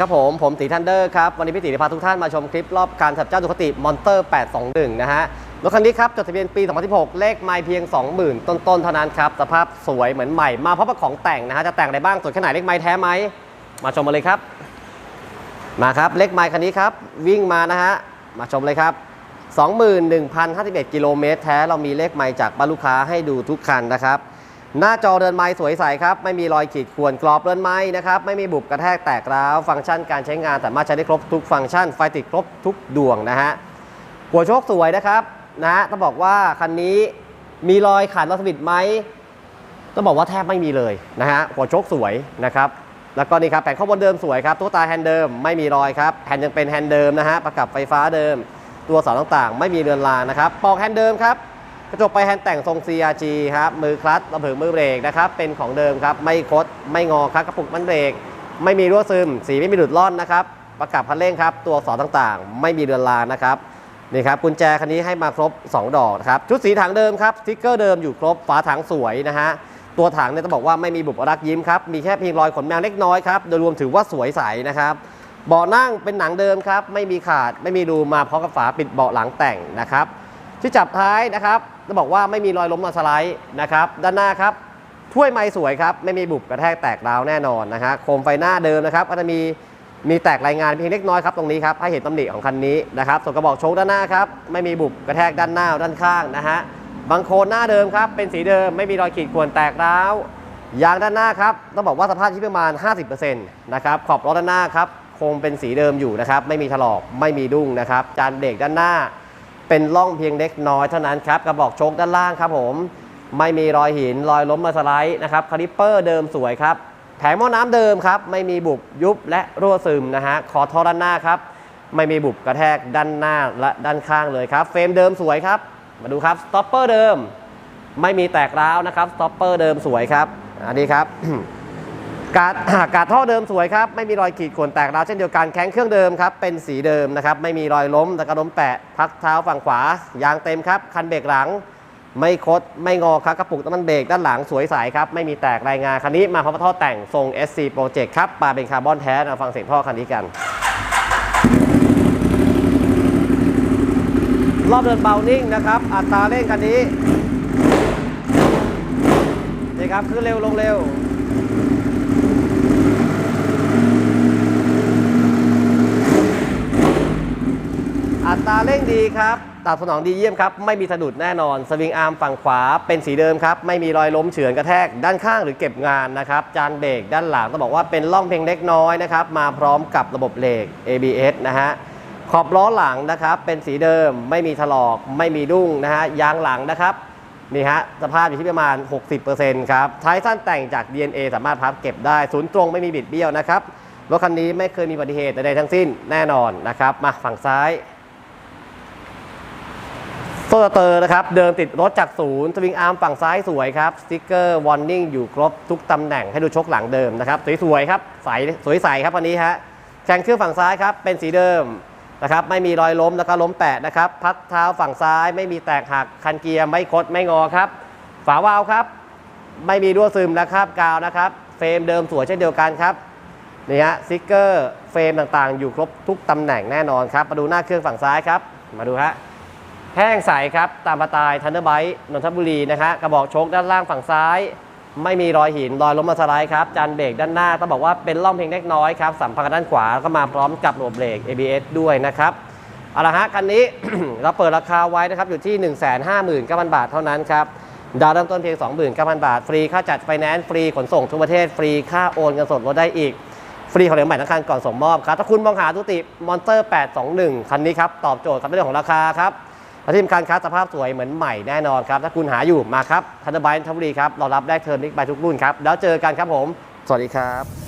ครับผม ผมตีทันเดอร์ครับ วันนี้พี่ตีจะพาทุกท่านมาชมคลิปรอบการขับเจ้าดูคติมอนเตอร์ 821 นะฮะ รถคันนี้ครับ จดทะเบียนปี 2016 เลขไม่เพียง 20,000 ต้นๆ เท่านั้นครับ สภาพสวยเหมือนใหม่ มาพร้อมกับของแต่งนะฮะ จะแต่งอะไรบ้างสวยแค่ไหนเลขไม้แท้ไหม มาชมมาเลยครับ มาครับ เลขไมล์คันนี้ครับ วิ่งมานะฮะ มาชมเลยครับ 21,051 กิโลเมตรแท้ เรามีเลขไมล์จากบ้านลูกค้าให้ดูทุกคันนะครับ หน้าจอเดินไม้สวยใสครับ ไม่มีรอยขีดข่วนกรอบเดินไม้นะครับ ไม่มีบุบกระแทกแตกร้าว ฟังก์ชันการใช้งานสามารถใช้ได้ครบทุกฟังก์ชัน ไฟติดครบทุกดวงนะฮะหัวโชคสวยนะครับนะต้องบอกว่าคันนี้มีรอยขาดรอสวิตช์ไหมต้องบอกว่าแทบไม่มีเลยนะฮะหัวโชคสวยนะครับแล้วก็นี่ครับแผ่นข้างบนเดิมสวยครับตัวตาแฮนด์เดิมไม่มีรอยครับแผ่นยังเป็นแฮนด์เดิมนะฮะประกับไฟฟ้าเดิม ตัวเสาต่างๆ ไม่มีเรือนรางนะครับปอกแฮนด์เดิมครับ กระจกไปแฮนด์แต่งทรง CRG ครับมือคลัตช์ระเบิดมือเบรกนะครับเป็นของเดิมครับไม่คดไม่งอครับกระปุกมันเบรก ไม่มีรั่วซึม สีไม่มีหลุดล่อนนะครับประกับพันเร่งครับตัวสอต่างๆ ไม่มีเรือนรางนะครับนี่ครับกุญแจคันนี้ให้มาครบ 2 ดอกนะครับชุดสีถังเดิมครับสติ๊กเกอร์เดิมอยู่ครบฝาถังสวยนะฮะตัวถังเนี่ยต้องบอกว่าไม่มีบุบรักยิ้มครับมีแค่เพียงรอยขนแมวเล็กน้อยครับโดยรวมถือว่าสวยใสนะครับเบาะนั่งเป็นหนังเดิมครับไม่มีขาดไม่มีรูมาพร้อมกับฝาปิดเบาะหลังแต่งนะครับ ที่จับท้ายนะครับต้องบอกว่าไม่มีรอยล้มรอยสไลด์นะครับ ด้านหน้าครับถ้วยไม้สวยครับ ไม่มีบุบกระแทกแตกราวแน่นอนนะฮะโคมไฟหน้าเดิมนะครับก็จะมีมีแตกรายงานเพียงเล็กน้อยครับตรงนี้ครับให้เห็นตำหนิของคันนี้นะครับส่วนกระบอกโชคด้านหน้าครับไม่มีบุบกระแทกด้านหน้าด้านข้างนะฮะบางโคนหน้าเดิมครับเป็นสีเดิมไม่มีรอยขีดข่วนแตกร้าวยางด้านหน้าครับต้องบอกว่าสภาพที่ประมาณ 50%นะครับขอบล้อด้านหน้าครับคงเป็นสีเดิมอยู่นะครับไม่มีถลอกไม่มีดุ้งนะครับจานเบรกด้านหน้า เป็นร่องเพียงเล็กน้อยเท่านั้นครับกระบอกโชคด้านล่างครับผมไม่มีรอยหินรอยล้มมาสไลด์นะครับคาลิปเปอร์เดิมสวยครับแผงหม้อน้ำเดิมครับไม่มีบุบยุบและรั่วซึมนะฮะคอท่อด้านหน้าครับไม่มีบุบกระแทกด้านหน้าและด้านข้างเลยครับ เฟรมเดิมสวยครับ มาดูครับสต็อปเปอร์เดิม ไม่มีแตกร้าวนะครับสต็อปเปอร์เดิมสวยครับ อันนี้ครับ กาดกาดท่อเดิมสวยครับ ไม่มีรอยขีดข่วนแตกร้าวเช่นเดียวกันแข้งเครื่องเดิมครับ เป็นสีเดิมนะครับ ไม่มีรอยล้มตะกระล้มแปะ พักเท้าฝั่งขวา ยางเต็มครับ คันเบรกหลัง ไม่คด ไม่งอครับกระปุกน้ำมันเบรกด้านหลังสวยใสครับ ไม่มีแตกรายงาน คันนี้มาพร้อมท่อแต่งทรง SC Project ครับมาเป็นคาร์บอนแท้มาฟังเสียงท่อคันนี้กัน รอบเดินเบานิ่งนะครับ อัตราเร่งคันนี้นี่ครับขึ้นเร็วลงเร็ว อัตรา เร่งดีครับตอบสนองดีเยี่ยมครับ ไม่มีสะดุดแน่นอน สวิงอาร์มฝั่งขวาเป็นสีเดิมครับ ไม่มีรอยล้มเฉือนกระแทก ด้านข้างหรือเก็บงานนะครับ จานเบรกด้านหลังต้องบอกว่าเป็นร่องเพียงเล็กน้อยนะครับ มาพร้อมกับระบบเหล็ก ABS นะฮะ ขอบล้อหลังนะครับ เป็นสีเดิม ไม่มีถลอก ไม่มีดุ้งนะฮะ ยางหลังนะครับ นี่ฮะ สภาพอยู่ที่ประมาณ 60%ครับ ท้ายสั้นแต่งจาก DNA สามารถพับเก็บได้ ศูนย์ตรงไม่มีบิดเบี้ยวนะครับ รถคันนี้ไม่เคยมีอุบัติเหตุใดๆทั้งสิ้นแน่นอนนะครับ มาฝั่งซ้าย โซลเตอร์นะครับ เดินติดรถจากศูนย์สวิงอาร์มฝั่งซ้ายสวยครับ สติ๊กเกอร์วอร์นิ่งอยู่ครบทุกตำแหน่งให้ดูชกหลังเดิมนะครับ สวยๆครับ ใสสวยใสครับวันนี้ฮะแข่งเครื่องฝั่งซ้ายครับ เป็นสีเดิมนะครับ ไม่มีรอยล้มแล้วก็ล้มแปะนะครับ พักเท้าฝั่งซ้ายไม่มีแตกหัก คันเกียร์ไม่คดไม่งอครับ ฝาวาล์วครับ ไม่มีรั่วซึมนะครับ กาวนะครับ เฟรมเดิมสวยเช่นเดียวกันครับนี่ฮะสติ๊กเกอร์เฟรมต่างๆ อยู่ครบทุกตำแหน่งแน่นอนครับ มาดูหน้าเครื่องฝั่งซ้ายครับ มาดูฮะ แห้งใสครับ ตามประตายทันเดอร์ไบต์นนทบุรีนะฮะกระบอกโชคด้านล่างฝั่งซ้าย ไม่มีรอยหินรอยล้มมาสไลด์ครับ จานเบรกด้านหน้าต้องบอกว่าเป็นร่องเพียงเล็กน้อยครับ สัมผัสกับด้านขวาแล้วก็มาพร้อมกับระบบเบรก ABS ด้วยนะครับเอาละฮะคันนี้ เราเปิดราคาไว้นะครับอยู่ที่ 1 5 9 0 0 0 บาทเท่านั้นครับดาวเริ่มต้นเพียง 29,000 บาท ฟรีค่าจัดไฟแนนซ์ฟรีขนส่งทุกประเทศฟรีค่าโอนเงินสดลดได้อีก ฟรีของเหลวใหม่ทั้งคันก่อนส่งมอบครับถ้าคุณมองหาทุติมอนเตอร์ 821 คันนี้ครับ ตอบโจทย์ครับในเรื่องของราคาครับ และที่สำคัญครับสภาพสวยเหมือนใหม่แน่นอนครับ ถ้าคุณหาอยู่มาครับทันเดอร์ไบท์ทับุรีครับเรารับได้เทอร์นิกไปทุกรุ่นครับ แล้วเจอกันครับผม สวัสดีครับ